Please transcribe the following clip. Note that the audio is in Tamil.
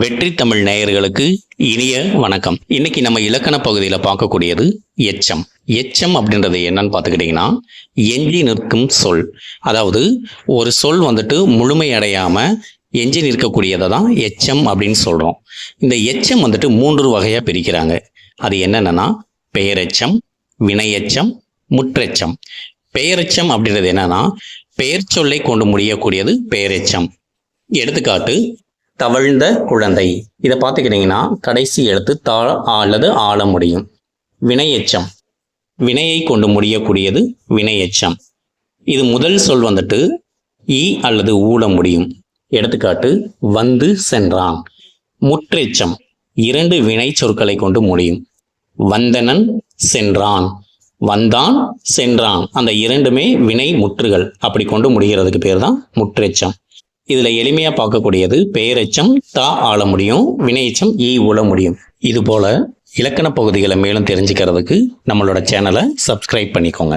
வெற்றி தமிழ் நேயர்களுக்கு இனிய வணக்கம். இன்னைக்கு நம்ம இலக்கண பகுதியில் பார்க்கக்கூடியது எச்சம். எச்சம் அப்படின்றது என்னன்னு பார்த்துக்கிட்டிங்கன்னா எஞ்சி நிற்கும் சொல். அதாவது ஒரு சொல் வந்துட்டு முழுமையடையாம எஞ்சி நிற்கக்கூடியதை தான் எச்சம் அப்படின்னு சொல்கிறோம் இந்த எச்சம் வந்துட்டு மூன்று வகையாக பிரிக்கிறாங்க. அது என்னென்னா பெயரெச்சம் வினையெச்சம் முற்றெச்சம். பெயரெச்சம் அப்படின்றது என்னன்னா பெயர் சொல்லை கொண்டு முடியக்கூடியது பெயரெச்சம். எடுத்துக்காட்டு தவழ்ந்த குழந்தை. இதை பார்த்துக்கிட்டிங்கன்னா கடைசி எழுத்து தா அல்லது ஆள முடியும். வினையெச்சம். வினையை கொண்டு முடியக்கூடியது வினையெச்சம். இது முதல் சொல் வந்துட்டு ஈ அல்லது ஊழ முடியும். எடுத்துக்காட்டு வந்து சென்றான். முற்றெச்சம். இரண்டு வினை சொற்களை கொண்டு முடியும். வந்தனன் சென்றான். வந்தான் சென்றான். அந்த இரண்டுமே வினை முற்றுகள். அப்படி கொண்டு முடிகிறதுக்கு பேர் தான் முற்றெச்சம். இதுல எளிமையா பார்க்கக்கூடியது பெயரெச்சம் தா ஆள முடியும் வினையச்சம் ஈ உழ முடியும். இது போல இலக்கண பகுதிகளை மேலும் தெரிஞ்சுக்கிறதுக்கு நம்மளோட சேனலை சப்ஸ்கிரைப் பண்ணிக்கோங்க.